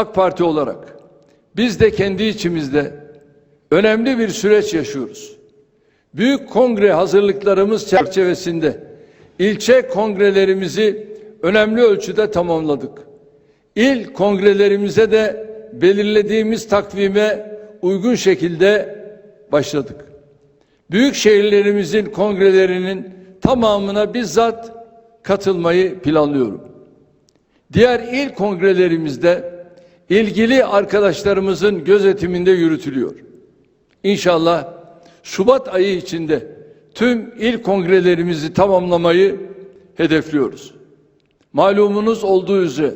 AK Parti olarak biz de kendi içimizde önemli bir süreç yaşıyoruz. Büyük kongre hazırlıklarımız çerçevesinde ilçe kongrelerimizi önemli ölçüde tamamladık. İl kongrelerimize de belirlediğimiz takvime uygun şekilde başladık. Büyük şehirlerimizin kongrelerinin tamamına bizzat katılmayı planlıyorum. Diğer il kongrelerimizde ilgili arkadaşlarımızın gözetiminde yürütülüyor. İnşallah Şubat ayı içinde tüm il kongrelerimizi tamamlamayı hedefliyoruz. Malumunuz olduğu üzere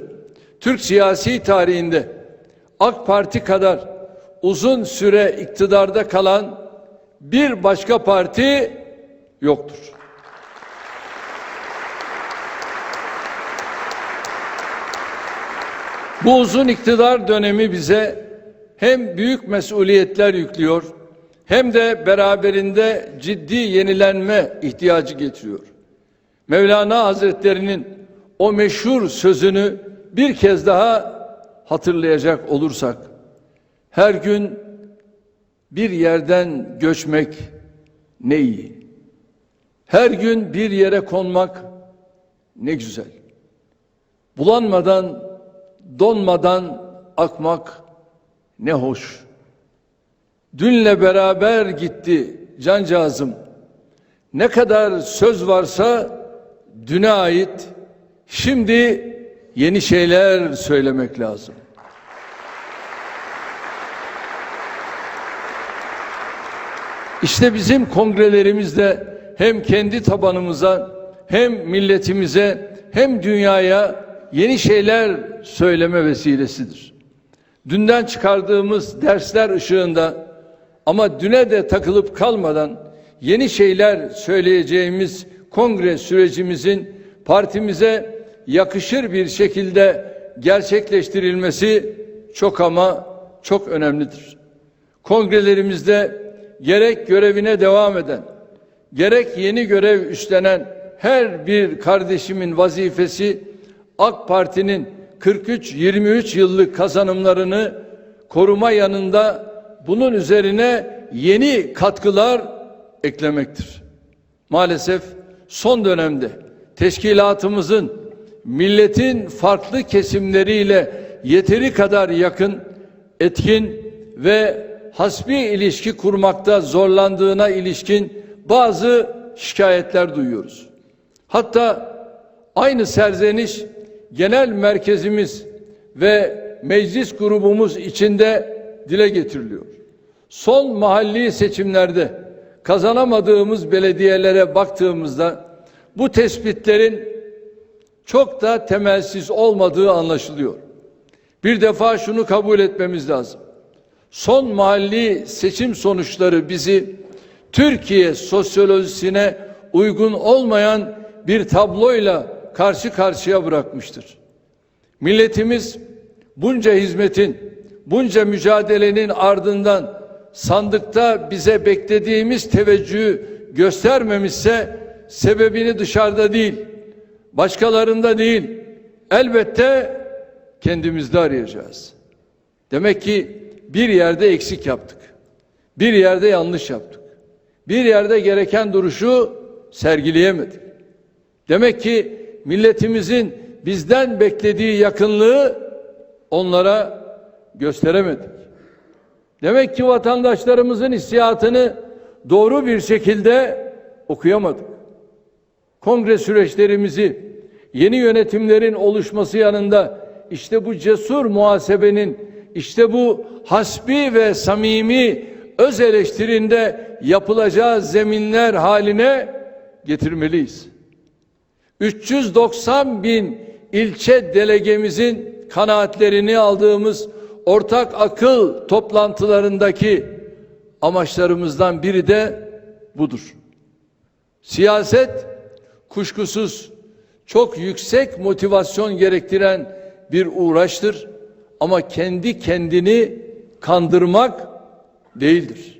Türk siyasi tarihinde AK Parti kadar uzun süre iktidarda kalan bir başka parti yoktur. Bu uzun iktidar dönemi bize hem büyük mesuliyetler yüklüyor hem de beraberinde ciddi yenilenme ihtiyacı getiriyor. Mevlana Hazretleri'nin o meşhur sözünü bir kez daha hatırlayacak olursak her gün bir yerden göçmek ne iyi. Her gün bir yere konmak ne güzel. Bulanmadan, donmadan akmak ne hoş. Dünle beraber gitti cancağızım. Ne kadar söz varsa düne ait şimdi yeni şeyler söylemek lazım. İşte bizim kongrelerimizde hem kendi tabanımıza hem milletimize hem dünyaya yeni şeyler söyleme vesilesidir. Dünden çıkardığımız dersler ışığında ama düne de takılıp kalmadan yeni şeyler söyleyeceğimiz kongre sürecimizin partimize yakışır bir şekilde gerçekleştirilmesi çok ama çok önemlidir. Kongrelerimizde gerek görevine devam eden, gerek yeni görev üstlenen her bir kardeşimin vazifesi AK Parti'nin 43-23 yıllık kazanımlarını koruma yanında bunun üzerine yeni katkılar eklemektir. Maalesef son dönemde teşkilatımızın milletin farklı kesimleriyle yeteri kadar yakın, etkin ve hasbi ilişki kurmakta zorlandığına ilişkin bazı şikayetler duyuyoruz. Hatta aynı serzeniş genel merkezimiz ve meclis grubumuz içinde dile getiriliyor. Son mahalli seçimlerde kazanamadığımız belediyelere baktığımızda bu tespitlerin çok da temelsiz olmadığı anlaşılıyor. Bir defa şunu kabul etmemiz lazım. Son mahalli seçim sonuçları bizi Türkiye sosyolojisine uygun olmayan bir tabloyla karşı karşıya bırakmıştır. Milletimiz bunca hizmetin, bunca mücadelenin ardından sandıkta bize beklediğimiz teveccühü göstermemişse sebebini dışarıda değil, başkalarında değil, elbette kendimizde arayacağız. Demek ki bir yerde eksik yaptık. Bir yerde yanlış yaptık. Bir yerde gereken duruşu sergileyemedik. Demek ki milletimizin bizden beklediği yakınlığı onlara gösteremedik. Demek ki vatandaşlarımızın hissiyatını doğru bir şekilde okuyamadık. Kongre süreçlerimizi yeni yönetimlerin oluşması yanında işte bu cesur muhasebenin işte bu hasbi ve samimi öz eleştirinde yapılacağı zeminler haline getirmeliyiz. 390 bin ilçe delegemizin kanaatlerini aldığımız ortak akıl toplantılarındaki amaçlarımızdan biri de budur. Siyaset kuşkusuz çok yüksek motivasyon gerektiren bir uğraştır ama kendi kendini kandırmak değildir.